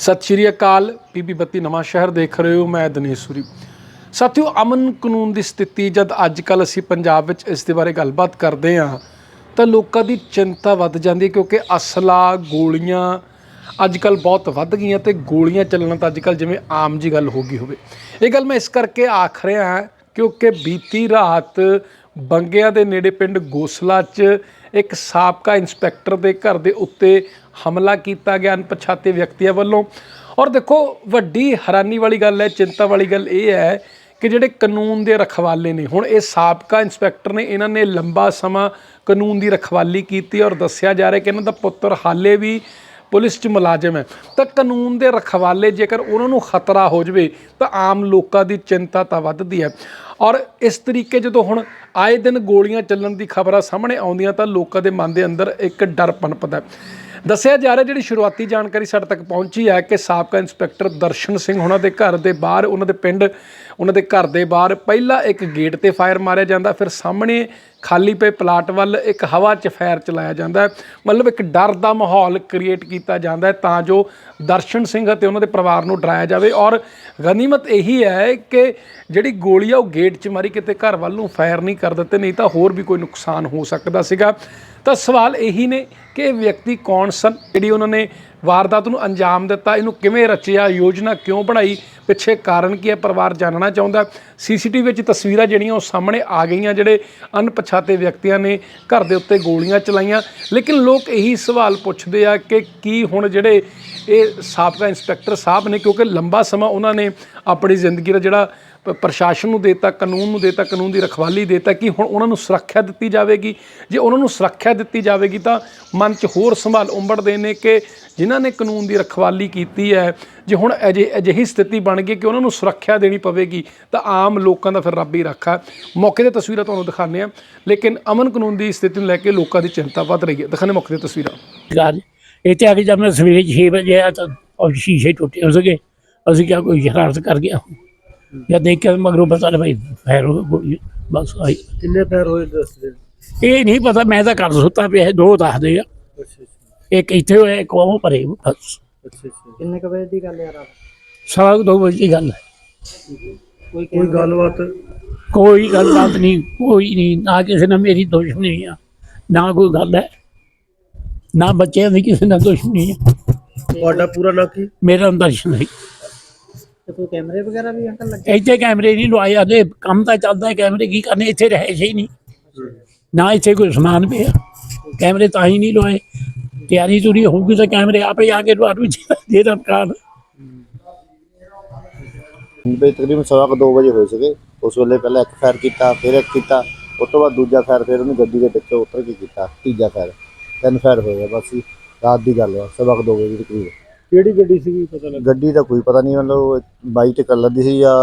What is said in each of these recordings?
ਸਤਿ ਸ਼੍ਰੀ ਅਕਾਲ ਪੀਪੀ ਬੱਤੀ ਨਵਾਂ ਸ਼ਹਿਰ ਦੇਖ ਰਹੇ ਹੋ, ਮੈਂ ਦਿਨੇਸ਼ ਸੂਰੀ। ਸਾਥੀਓ, ਅਮਨ ਕਾਨੂੰਨ ਦੀ ਸਥਿਤੀ, ਜਦ ਅੱਜ ਕੱਲ ਅਸੀਂ ਪੰਜਾਬ ਵਿੱਚ ਇਸ ਦੇ ਬਾਰੇ ਗੱਲਬਾਤ ਕਰਦੇ ਹਾਂ, ਤਾਂ ਲੋਕਾਂ ਦੀ ਚਿੰਤਾ ਵੱਧ ਜਾਂਦੀ ਹੈ ਕਿਉਂਕਿ ਅਸਲਾ, ਗੋਲੀਆਂ ਅੱਜ ਕੱਲ ਬਹੁਤ ਵੱਧ ਗਈਆਂ ਤੇ ਗੋਲੀਆਂ ਚੱਲਣਾ ਤਾਂ ਅੱਜ ਕੱਲ ਜਿਵੇਂ ਆਮ ਜੀ ਗੱਲ ਹੋ ਗਈ ਹੋਵੇ। ਇਹ ਗੱਲ ਮੈਂ ਇਸ ਕਰਕੇ ਆਖ ਰਿਹਾ ਹਾਂ ਕਿਉਂਕਿ ਬੀਤੀ ਰਾਤ ਬੰਗਿਆਂ ਦੇ ਨੇੜੇ ਪਿੰਡ ਗੋਸਲਾ 'ਚ ਇੱਕ ਸਾਬਕਾ ਇੰਸਪੈਕਟਰ ਦੇ ਘਰ ਦੇ ਉੱਤੇ ਹਮਲਾ ਕੀਤਾ ਗਿਆ ਅਣਪਛਾਤੇ ਵਿਅਕਤੀਆਂ ਵੱਲੋਂ। ਔਰ ਦੇਖੋ, ਵੱਡੀ ਹੈਰਾਨੀ ਵਾਲੀ ਗੱਲ ਹੈ, ਚਿੰਤਾ ਵਾਲੀ ਗੱਲ ਇਹ ਹੈ ਕਿ ਜਿਹੜੇ ਕਾਨੂੰਨ ਦੇ ਰਖਵਾਲੇ ਨੇ, ਹੁਣ ਇਹ ਸਾਬਕਾ ਇੰਸਪੈਕਟਰ ਨੇ, ਇਹਨਾਂ ਨੇ ਲੰਬਾ ਸਮਾਂ ਕਾਨੂੰਨ ਦੀ ਰਖਵਾਲੀ ਕੀਤੀ ਔਰ ਦੱਸਿਆ ਜਾ ਰਿਹਾ ਕਿ ਇਹਨਾਂ ਦਾ ਪੁੱਤਰ ਹਾਲੇ ਵੀ ਪੁਲਿਸ 'ਚ ਮੁਲਾਜ਼ਮ ਹੈ। ਤਾਂ ਕਾਨੂੰਨ ਦੇ ਰਖਵਾਲੇ ਜੇਕਰ ਉਹਨਾਂ ਨੂੰ ਖਤਰਾ ਹੋ ਜਵੇ, ਤਾਂ ਆਮ ਲੋਕਾਂ ਦੀ ਚਿੰਤਾ ਤਾਂ ਵੱਧਦੀ ਹੈ। ਔਰ ਇਸ ਤਰੀਕੇ ਜਦੋਂ ਹੁਣ ਆਏ ਦਿਨ ਗੋਲੀਆਂ ਚੱਲਣ ਦੀ ਖਬਰਾਂ ਸਾਹਮਣੇ ਆਉਂਦੀਆਂ, ਤਾਂ ਲੋਕਾਂ ਦੇ ਮਨ ਦੇ ਅੰਦਰ ਇੱਕ ਡਰ ਪਨਪਦਾ ਦੱਸਿਆ ਜਾ ਰਿਹਾ ਜਿਹੜੀ ਸ਼ੁਰੂਆਤੀ ਜਾਣਕਾਰੀ ਸਾਡੇ ਤੱਕ ਪਹੁੰਚੀ ਹੈ ਕਿ ਸਾਬਕਾ ਇੰਸਪੈਕਟਰ ਦਰਸ਼ਨ ਸਿੰਘ ਉਹਨਾਂ ਦੇ ਘਰ ਦੇ ਬਾਹਰ, ਉਹਨਾਂ ਦੇ ਪਿੰਡ, ਉਹਨਾਂ ਦੇ ਘਰ ਦੇ ਬਾਹਰ ਪਹਿਲਾਂ ਇੱਕ ਗੇਟ ਤੇ ਫਾਇਰ ਮਾਰਿਆ ਜਾਂਦਾ, ਫਿਰ ਸਾਹਮਣੇ ਖਾਲੀ ਪਏ ਪਲਾਟ ਵੱਲ ਇੱਕ ਹਵਾ 'ਚ ਫਾਇਰ ਚਲਾਇਆ ਜਾਂਦਾ। ਮਤਲਬ ਇੱਕ ਡਰ ਦਾ ਮਾਹੌਲ ਕ੍ਰੀਏਟ ਕੀਤਾ ਜਾਂਦਾ ਹੈ ਤਾਂ ਜੋ ਦਰਸ਼ਨ ਸਿੰਘ ਅਤੇ ਉਹਨਾਂ ਦੇ ਪਰਿਵਾਰ ਨੂੰ ਡਰਾਇਆ ਜਾਵੇ। ਔਰ ਗਨੀਮਤ ਇਹੀ ਹੈ ਕਿ ਜਿਹੜੀ ਗੋਲੀ ਆ ਉਹ ਗੇਟ 'ਚ ਮਾਰੀ, ਕਿਤੇ ਘਰ ਵੱਲ ਨੂੰ ਫਾਇਰ ਨਹੀਂ ਕਰ ਦਿੱਤੇ, ਨਹੀਂ ਤਾਂ ਹੋਰ ਵੀ ਕੋਈ ਨੁਕਸਾਨ ਹੋ ਸਕਦਾ ਸੀਗਾ। ਤਾਂ ਸਵਾਲ ਇਹੀ ਨੇ ਕਿ ਇਹ ਵਿਅਕਤੀ ਕੌਣ ਸਨ? ਜਿਹੜੀ ਉਹਨਾਂ ਨੇ ਵਾਰਦਾਤ ਨੂੰ ਅੰਜਾਮ ਦਿੱਤਾ, ਇਹਨੂੰ ਕਿਵੇਂ ਰਚਿਆ, ਯੋਜਨਾ ਕਿਉਂ ਬਣਾਈ? ਪਿੱਛੇ ਕਾਰਨ ਕੀ ਹੈ? ਪਰਿਵਾਰ ਜਾਣਨਾ ਚਾਹੁੰਦਾ। ਸੀਸੀਟੀਵੀ ਵਿੱਚ ਤਸਵੀਰਾਂ ਜਿਹੜੀਆਂ ਉਹ ਸਾਹਮਣੇ ਆ ਗਈਆਂ, ਜਿਹੜੇ ਅਣਪਛਾਤੇ ਵਿਅਕਤੀਆਂ ਨੇ ਘਰ ਦੇ ਉੱਤੇ ਗੋਲੀਆਂ ਚਲਾਈਆਂ। ਲੇਕਿਨ ਲੋਕ ਇਹੀ ਸਵਾਲ ਪੁੱਛਦੇ ਆ ਕਿ ਕੀ ਹੁਣ ਜਿਹੜੇ ਇਹ ਸਾਬਕਾ ਇੰਸਪੈਕਟਰ ਸਾਹਿਬ ਨੇ, ਕਿਉਂਕਿ ਲੰਬਾ ਸਮਾਂ ਉਹਨਾਂ ਨੇ ਆਪਣੀ ਜ਼ਿੰਦਗੀ ਦਾ ਜਿਹੜਾ ਪ੍ਰਸ਼ਾਸਨ ਨੂੰ ਦੇਤਾ, ਕਾਨੂੰਨ ਨੂੰ ਦੇਤਾ, ਕਾਨੂੰਨ ਦੀ ਰਖਵਾਲੀ ਦੇਤਾ ਕਿ ਹੁਣ ਉਹਨਾਂ ਨੂੰ ਸੁਰੱਖਿਆ ਦਿੱਤੀ ਜਾਵੇਗੀ। ਜੇ ਉਹਨਾਂ ਨੂੰ ਸੁਰੱਖਿਆ ਦਿੱਤੀ ਜਾਵੇਗੀ ਤਾਂ ਮਨ 'ਚ ਹੋਰ ਸੰਭਾਲ ਉੰਬੜਦੇ ਨੇ ਕਿ ਜਿਨ੍ਹਾਂ ਨੇ ਕਾਨੂੰਨ ਦੀ ਰਖਵਾਲੀ ਕੀਤੀ ਹੈ, ਜੇ ਹੁਣ ਅਜੇ, ਅਜਿਹੀ ਸਥਿਤੀ ਬਣ ਗਈ ਕਿ ਉਹਨਾਂ ਨੂੰ ਸੁਰੱਖਿਆ ਦੇਣੀ ਪਵੇਗੀ, ਤਾਂ ਆਮ ਲੋਕਾਂ ਦਾ ਫਿਰ ਰੱਬ ਹੀ ਰੱਖਾ ਮੌਕੇ ਤੇ ਤਸਵੀਰਾਂ ਤੁਹਾਨੂੰ ਦਿਖਾਉਂਦੇ ਆ ਲੇਕਿਨ ਅਮਨ ਕਾਨੂੰਨ ਦੀ ਸਥਿਤੀ ਨੂੰ ਲੈ ਕੇ ਲੋਕਾਂ ਦੀ ਚਿੰਤਾ ਵੱਧ ਰਹੀ ਹੈ। ਦਿਖਾਣੇ ਮੌਕੇ ਤੇ ਤਸਵੀਰਾਂ। ਗੱਲ ਇੱਥੇ ਆ ਕੇ ਜਦ ਮੈਂ ਸਵੇਰੇ 6 ਵਜੇ ਆਇਆ ਤਾਂ ਸ਼ੀਸ਼ੇ ਟੁੱਟੇ ਹੋ ਸਕੇ ਅਸੀਂ ਕਿਹਾ ਕੋਈ ਸ਼ਰਾਰਤ ਕਰ ਗਿਆ। ਜਦ ਦੇਖ ਕੇ ਮਗਰੋਂ ਪਤਾ ਲੱਗਾ ਭਾਈ ਫੈਰ ਬਸ ਆਈ। ਕਿੰਨੇ ਪੈਰ ਹੋਏ ਦੱਸਦੇ ਇਹ ਨਹੀਂ ਪਤਾ ਮੈਂ ਤਾਂ ਘਰ ਸੁੱਤਾ ਪਿਆ ਦੋ ਦੱਸਦੇ ਆ। ਅੱਛਾ ਇੱਕ ਇੱਥੇ ਹੋਇਆ ਇੱਕ ਉਹ ਪਰੇ ਬਸ। ਅੱਛਾ ਅੱਛਾ। ਕਿੰਨੇ ਕ ਵਜੇ ਦੀ ਗੱਲ ਯਾਰ ਸਵਾ ਕੁ ਦੋ ਵਜੇ ਦੀ ਗੱਲ ਹੈ। ਕੋਈ ਕੋਈ ਗੱਲਬਾਤ? ਕੋਈ ਗੱਲਬਾਤ ਨਹੀਂ ਕੋਈ ਨਹੀਂ ਨਾ ਕਿਸੇ ਨਾਲ ਮੇਰੀ ਦੁਸ਼ਮਣੀ ਆ ਨਾ ਕੋਈ ਗੱਲ ਹੈ। ਨਾ ਬੱਚਿਆਂ ਦੀ ਕਿਸੇ ਨਾਲ ਦੁਸ਼ਮਣੀ ਹੈ ਤੁਹਾਡਾ ਪੂਰਾ ਨਾਂ ਕੀ? ਮੇਰਾ ਦਰਸ਼ਨ ਹੈ। ਤੇ ਕੋਈ ਕੈਮਰੇ ਵਗੈਰਾ ਵੀ ਅੰਕਲ ਲੱਗੇ? ਇੱਥੇ ਕੈਮਰੇ ਨਹੀਂ ਲਵਾਏ ਆਦੇ ਕੰਮ ਤਾਂ ਚੱਲਦਾ ਹੈ, ਕੈਮਰੇ ਕੀ ਕਰਨੇ ਇੱਥੇ ਰਹੇ ਹੀ ਨਹੀਂ। ਨਾ ਇੱਥੇ ਕੋਈ ਸਮਾਨ ਪਿਆ ਕੈਮਰੇ ਤਾਂ ਹੀ ਨਹੀਂ ਲਵਾਏ। ਤਿਆਰੀ ਤੁਰੀ ਹੋਊਗੀ ਤਾਂ ਕੈਮਰੇ ਆਪੇ ਆ ਕੇ ਤੁਹਾਨੂੰ ਦੇ ਦਾ ਕਾਰਨ ਵੀ ਤਕਰੀਬਨ ਸਵਾ ਕੁ ਦੋ ਵਜੇ ਹੋਏ ਸੀਗੇ। ਉਸ ਵੇਲੇ ਪਹਿਲਾਂ ਇੱਕ ਫਾਇਰ ਕੀਤਾ ਫਿਰ ਇੱਕ ਕੀਤਾ। ਉਸ ਤੋਂ ਬਾਅਦ ਦੂਜਾ ਫਾਇਰ ਫਿਰ ਉਹਨੂੰ ਗੱਡੀ ਦੇ ਵਿੱਚੋਂ ਉਤਰ ਕੇ ਕੀਤਾ। ਤੀਜਾ ਫਾਇਰ ਤਿੰਨ ਫਾਇਰ ਹੋਏ ਆ ਬਸ ਜੀ, ਰਾਤ ਦੀ ਗੱਲ ਆ ਸਵਾ ਕੁ ਦੋ ਵਜੇ ਦੇ ਕਰੀਬ। ਕਿਹੜੀ ਗੱਡੀ ਸੀਗੀ ਪਤਾ ਲੱਗਾ? ਗੱਡੀ ਦਾ ਕੋਈ ਪਤਾ ਨਹੀਂ ਮਤਲਬ ਬਾਈ ਤੇ ਕਲਰ ਦੀ ਸੀ ਜਾਂ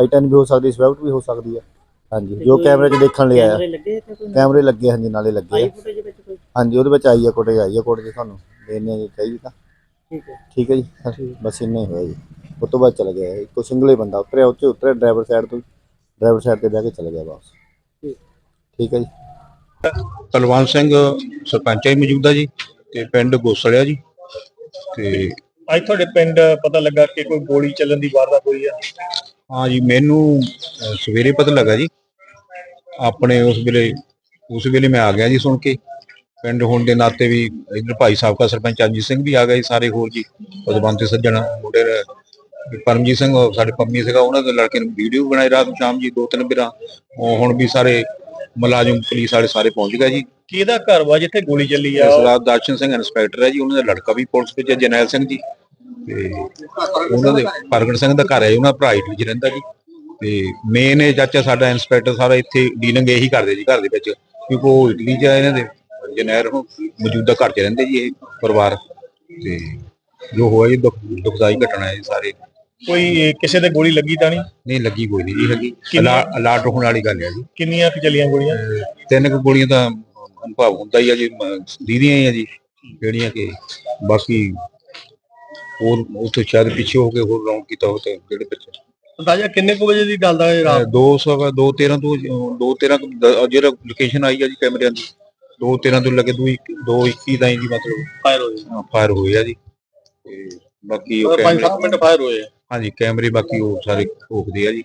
ਆਈ10 ਵੀ ਹੋ ਸਕਦੀ ਸਵਿਫਟ ਵੀ ਹੋ ਸਕਦੀ ਆ। ਹਾਂਜੀ ਜੋ ਕੈਮਰੇ 'ਚ ਦੇਖਣ ਲਈ ਆਇਆ। ਕੈਮਰੇ ਲੱਗੇ ਹਾਂਜੀ ਨਾਲੇ ਲੱਗੇ ਆ। ਫੁਟੇਜ ਵਿੱਚ ਕੋਈ? ਹਾਂਜੀ ਉਹਦੇ ਵਿੱਚ ਆਈ ਆ ਕੋਟੇ ਆਈ ਆ ਕੋਟੇ ਤੁਹਾਨੂੰ ਦੇਣੇ ਜੀ ਚਾਹੀਦੀ ਤਾਂ। ਠੀਕ ਹੈ। ਠੀਕ ਹੈ ਜੀ ਬਸ ਇੰਨਾ ਹੀ ਹੋਇਆ ਜੀ। ਉਸ ਤੋਂ ਬਾਅਦ ਚਲਾ ਗਿਆ ਇੱਕੋ ਸਿੰਗਲ ਹੀ ਬੰਦਾ ਉਤਰਿਆ ਉੱਤੇ ਉਤਰਿਆ ਡਰਾਈਵਰ ਸਾਈਡ ਤੋਂ ਡਰਾਈਵਰ ਸਾਈਡ ਤੇ ਬਹਿ ਕੇ ਚਲਾ ਗਿਆ ਵਾਪਸ। ਠੀਕ। ਠੀਕ ਹੈ ਜੀ। ਤਲਵੰਤ ਸਿੰਘ ਸਰਪੰਚ ਹੈ ਮੌਜੂਦਾ ਜੀ ਤੇ ਪਿੰਡ ਗੋਸਲਿਆ ਜੀ। ਤੇ ਅੱਜ ਤੁਹਾਡੇ ਪਿੰਡ ਪਤਾ ਲੱਗਾ ਕਿ ਕੋਈ ਗੋਲੀ ਚੱਲਣ ਦੀ ਵਾਰਦਾਤ ਹੋਈ ਆ? ਹਾਂ ਜੀ ਮੈਨੂੰ ਅਹ, ਸਵੇਰੇ ਪਤਾ ਲੱਗਾ ਜੀ। ਆਪਣੇ ਉਸ ਵੇਲੇ ਉਸ ਵੇਲੇ ਮੈਂ ਆ ਗਿਆ ਜੀ ਸੁਣ ਕੇ। ਪਿੰਡ ਹੋਣ ਦੇ ਨਾਤੇ ਵੀ ਇਧਰ ਭਾਈ ਸਾਹਿਬ ਦਾ ਸਰਪੰਚ ਅਜੀਤ ਸਿੰਘ ਵੀ ਆ ਗਏ ਸਾਰੇ ਹੋਰ ਜੀ। ਪਦਵੰਤੇ ਸੱਜਣ ਮੁੰਡੇ ਪਰਮਜੀਤ ਸਿੰਘ ਉਹ ਸਾਡੇ ਪੰਮੀ ਸੀਗਾ ਉਹਨਾਂ ਦੇ ਲੜਕੇ ਨੂੰ ਵੀਡੀਓ ਬਣਾਈ ਰਾਤ ਨੂੰ ਸ਼ਾਮ ਜੀ ਦੋ ਤਿੰਨ ਬਿਰਾਂ। ਉਹ ਹੁਣ ਵੀ ਸਾਰੇ ਮੁਲਾਜ਼ਮ ਪੁਲਿਸ ਵਾਲੇ ਸਾਰੇ ਪਹੁੰਚ ਗਏ ਜੀ। ਕਿਹਦਾ ਘਰ ਵਾ ਜਿੱਥੇ ਗੋਲੀ ਚੱਲੀ ਆ? ਸਰਦਾਰ ਦਰਸ਼ਨ ਸਿੰਘ ਇੰਸਪੈਕਟਰ ਹੈ ਜੀ ਉਹਨਾਂ ਦਾ ਲੜਕਾ ਵੀ ਪੁਲਿਸ ਵਿੱਚ ਹੈ ਜਰਨੈਲ ਸਿੰਘ ਜੀ। ਤੇ ਉਹਨਾਂ ਦੇ ਪ੍ਰਗਟ ਸਿੰਘ ਦਾ ਘਰ ਹੈ ਉਹਨਾਂ ਭਰਾ ਹੀ ਰਹਿੰਦਾ ਜੀ। ਤੇ ਮੇਨ ਇਹ ਚਾਚਾ ਸਾਡਾ ਇੰਸਪੈਕਟਰ ਸਾਰਾ ਇੱਥੇ ਡੀਲਿੰਗ ਇਹੀ ਕਰਦੇ ਜੀ ਘਰ ਦੇ ਵਿੱਚ। ਕਿਉਂਕਿ ਉਹ ਇਟਲੀ ਚ ਆ ਇਹਨਾਂ ਦੇ ਜਨੈਰ ਮੌਜੂਦਾ ਘਰ ਚ ਰਹਿੰਦੇ ਜੀ ਇਹ ਪਰਿਵਾਰ। ਤੇ ਜੋ ਹੋਇਆ ਦੁੱਖ ਦੁਖਦਾਈ ਘਟਨਾ ਹੈ ਜੀ ਸਾਰੇ। ਕੋਈ ਕਿਸੇ ਤੇ ਗੋਲੀ ਲੱਗੀ ਤਾਂ ਨਹੀਂ? ਨਹੀਂ ਲੱਗੀ ਕੋਈ ਨਹੀਂ ਜੀ ਹੈਗੀ ਅਲਾ- ਅਲਰਟ ਹੋਣ ਵਾਲੀ ਗੱਲ ਹੈ ਜੀ। ਕਿੰਨੀਆਂ ਕੁ ਚੱਲੀਆਂ ਗੋਲੀਆਂ? ਤਿੰਨ ਕੁ ਗੋਲੀਆਂ ਤਾਂ ਅਨੁਭਵ ਹੁੰਦਾ ਹੀ ਆ ਜੀ ਦੀਦੀਆਂ ਹੀ ਆ ਜੀ ਜਿਹੜੀਆਂ ਕਿ ਬਾਕੀ ਹੋਰ ਉੱਥੇ ਸ਼ਾਇਦ ਪਿੱਛੇ ਹੋ ਕੇ ਹੋਰ ਰਾਉਂਡ ਕੀਤਾ ਹੋ ਤੇ ਜਿਹੜੇ ਪਿੱਛੇ? ਅੰਦਾਜ਼ਾ ਕਿੰਨੇ ਕੁ ਵਜੇ ਦੀ ਗੱਲ ਦਾ ਇਹ ਰਾਤ? ਦੋ ਸਵਾ ਦੋ 13 ਤੋਂ ਅਹ, ਦੋ 13 ਕੁ ਦ- ਜਿਹੜਾ ਲੋਕੇਸ਼ਨ ਆਈ ਆ ਜੀ ਕੈਮਰਿਆਂ ਦੀ ਦੋ 13 ਤੋਂ ਲੱਗੇ ਦੋ ਇੱਕ- ਦੋ 21 ਤਾਈਂ ਦੀ ਮਤਲਬ ਫਾਇਰ ਹੋਈ। ਫਾਇਰ ਹੋਏ ਆ ਜੀ। ਤੇ ਬਾਕੀ ਉਹ 5-7 ਮਿੰਟ ਫਾਇਰ ਹੋਏ ਹਾਂਜੀ ਕੈਮਰੇ ਬਾਕੀ ਉਹ ਸਾਰੇ ਘੋਖਦੇ ਆ ਜੀ।